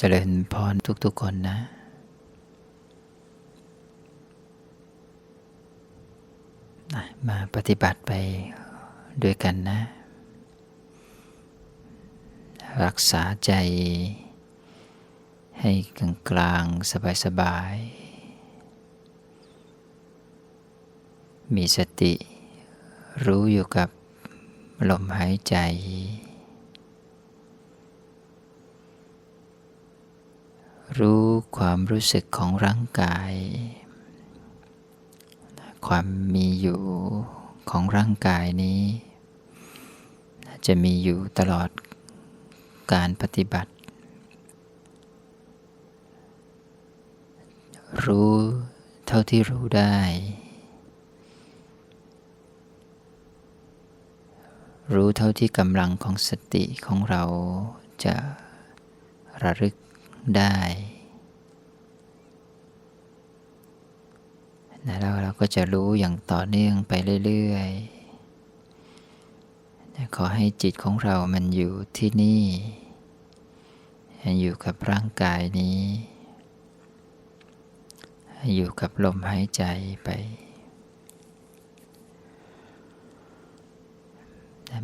เจริญพรทุกๆคนนะ มาปฏิบัติไปด้วยกันนะ รักษาใจ ให้กลางกลางสบายๆมีสติรู้อยู่กับลมหายใจ รู้ความรู้สึกของร่างกาย ความมีอยู่ของร่างกายนี้ จะมีอยู่ตลอดการปฏิบัติ รู้เท่าที่รู้ได้ รู้เท่าที่กำลังของสติของเราจะระลึก ได้นะแล้วเราก็จะรู้อย่างต่อเนื่องไปเรื่อยๆ ขอให้จิตของเรามันอยู่ที่นี่ อยู่กับร่างกายนี้ อยู่กับลมหายใจไป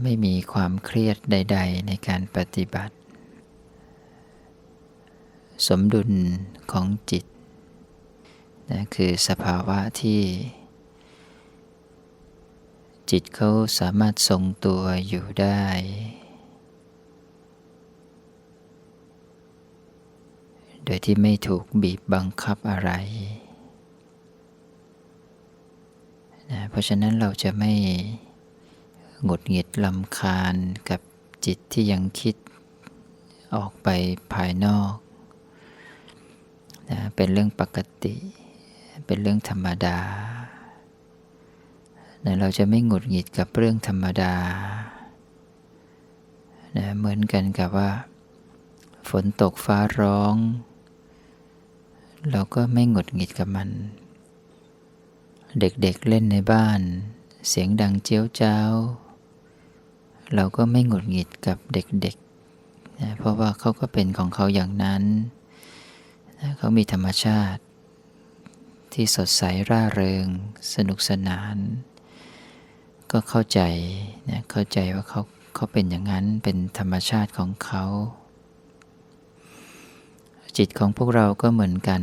ไม่มีความเครียดใด ๆ ในการปฏิบัติ สมดุลของจิตนะคือสภาวะที่ จิตเขาสามารถทรงตัวอยู่ได้ โดยที่ไม่ถูกบีบบังคับอะไรนะเพราะฉะนั้นเราจะไม่หงุดหงิดลำคาญกับจิตที่ยังคิดออกไปภายนอก นะเป็นเรื่องปกติ เป็นเรื่องธรรมดานะเราจะไม่หงุดหงิดกับเรื่องธรรมดานะเหมือนกันกับว่า ฝนตกฟ้าร้อง เราก็ไม่หงุดหงิดกับมัน เด็กๆเเล่นในบ้าน เสียงดังเจียวเจ้า เราก็ไม่หงุดหงิดกับเด็กๆนะเพราะว่าเขาก็เป็นของเขาอย่างนั้น เขามีธรรมชาติ ที่สดใสร่าเริง สนุกสนาน ก็เข้าใจนะเข้าใจว่าเขาเขาเป็นอย่างนั้นเป็นธรรมชาติของเขา จิตของพวกเราก็เหมือนกัน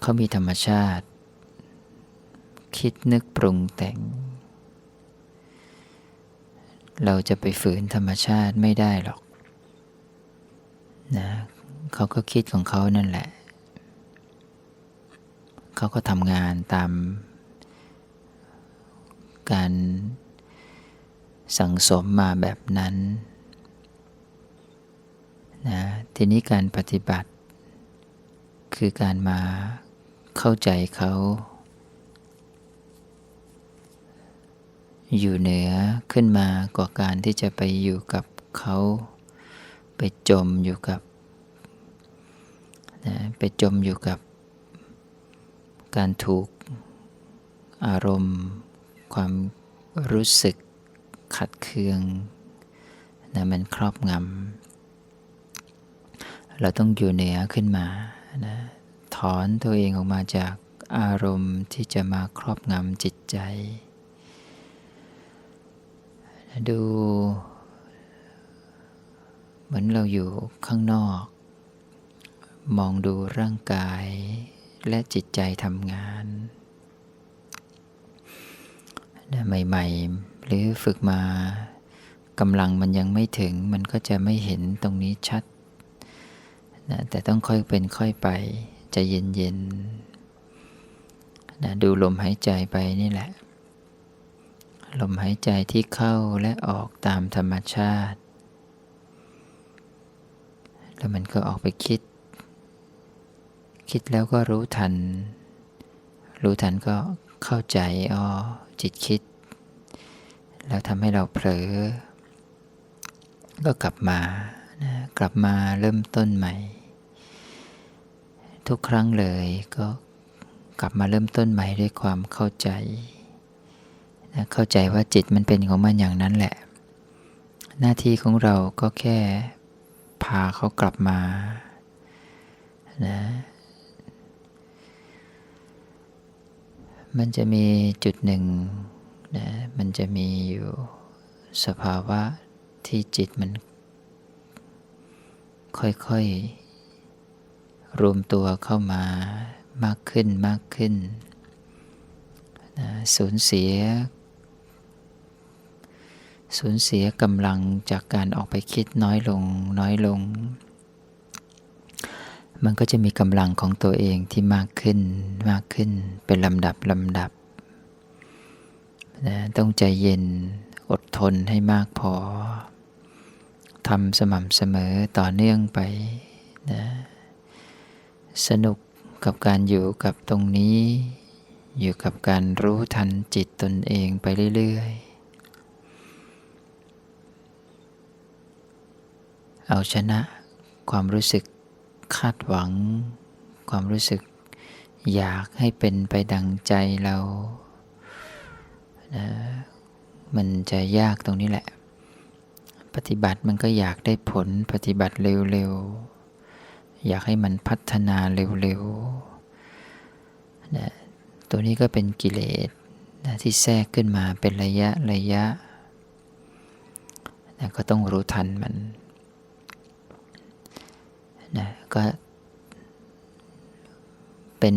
เขามีธรรมชาติ คิดนึกปรุงแต่ง เราจะไปฝืนธรรมชาติไม่ได้หรอกนะ เขาก็คิดของเขานั่นแหละ เขาก็ทำงานตาม การสั่งสมมาแบบนั้นนะทีนี้การปฏิบัติ คือการมาเข้าใจเขา อยู่เหนือขึ้นมากว่าการที่จะไปอยู่กับเขา ไปจมอยู่กับ นะไปจมอยู่กับการถูกอารมณ์ ความรู้สึกขัดเคืองนะมันครอบงำเราต้องอยู่เหนือขึ้นมานะถอนตัวเองออกมาจากอารมณ์ที่จะมาครอบงำจิตใจ ดู เหมือนเราอยู่ข้างนอก มองดูร่างกาย และจิตใจทำงานใหม่ๆ หรือฝึกมากำลังมันยังไม่ถึงมันก็จะไม่เห็นตรงนี้ชัดนะแต่ต้องค่อยเป็นค่อยไปจะเย็นๆนะดูลมหายใจไปนี่แหละ ลมหายใจที่เข้าและออกตามธรรมชาติ แล้วมันก็ออกไปคิด คิดแล้วก็รู้ทัน รู้ทันก็เข้าใจอ๋อจิตคิด แล้วทำให้เราเผลอ ก็กลับมานะกลับมาเริ่มต้นใหม่ ทุกครั้งเลยก็กลับมาเริ่มต้นใหม่ด้วยความเข้าใจนะเข้าใจว่าจิตมันเป็นของมันอย่างนั้นแหละ หน้าที่ของเราก็แค่พาเขากลับมานะ มันจะมีจุดหนึ่งนะมันจะมีอยู่สภาวะที่จิตมัน ค่อยๆ รวมตัวเข้ามามากขึ้นมากขึ้นนะสูญเสีย สูญเสียกำลังจากการออกไปคิดน้อยลงน้อยลง มันก็จะมีกำลังของตัวเองที่มากขึ้นมากขึ้นเป็นลำดับลำดับนะต้องใจเย็นอดทนให้มากพอทำสม่ำเสมอต่อเนื่องไปนะสนุกกับการอยู่กับตรงนี้ อยู่กับการรู้ทันจิตตนเองไปเรื่อยๆ เอาชนะความรู้สึก คาดหวัง ความรู้สึกอยากให้เป็นไปดังใจเรานะมันจะยากตรงนี้แหละ ปฏิบัติมันก็อยากได้ผลปฏิบัติเร็วๆ อยากให้มันพัฒนาเร็วๆนะตัวนี้ก็เป็นกิเลสนะที่แทรกขึ้นมาเป็นระยะระยะนะก็ต้องรู้ทันมัน นะก็เป็น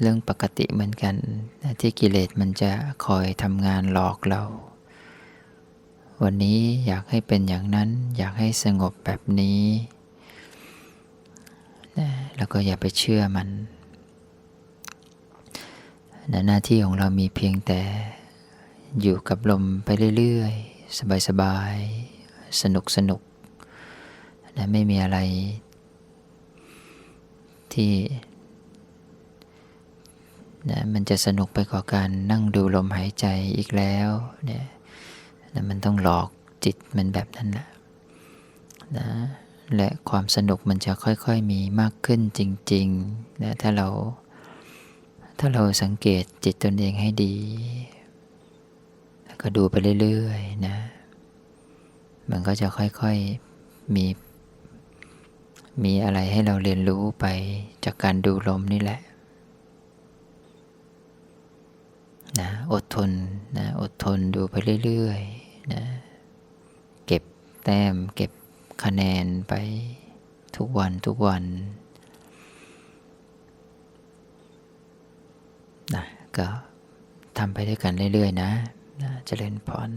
เรื่องปกติเหมือนกันนะที่กิเลสมันจะคอยทำงานหลอกเรา วันนี้อยากให้เป็นอย่างนั้น อยากให้สงบแบบนี้นะแล้วก็อย่าไปเชื่อมันนะหน้าที่ของเรามีเพียงแต่อยู่กับลมไปเรื่อยๆ สบายๆ สนุกสนุกนะไม่มีอะไร ที่นะมันจะสนุกไปกว่าการนั่งดูลมหายใจอีกแล้วเนี่ยนะมันต้องหลอกจิตมันแบบนั้นแหละนะและความสนุกมันจะค่อยๆมีมากขึ้นจริงๆนะถ้าเรา ถ้าเราสังเกตจิตตนเองให้ดีแล้วก็ดูไปเรื่อยๆนะ มันก็จะค่อยๆมี มีอะไรให้เราเรียนรู้ไปจากการดูลมนี่แหละนะอดทนนะอดทนดูไปเรื่อยๆนะเก็บแต้ม เก็บคะแนนไปทุกวันทุกวันนะก็ทำไปด้วยกันเรื่อยๆนะนะเจริญพร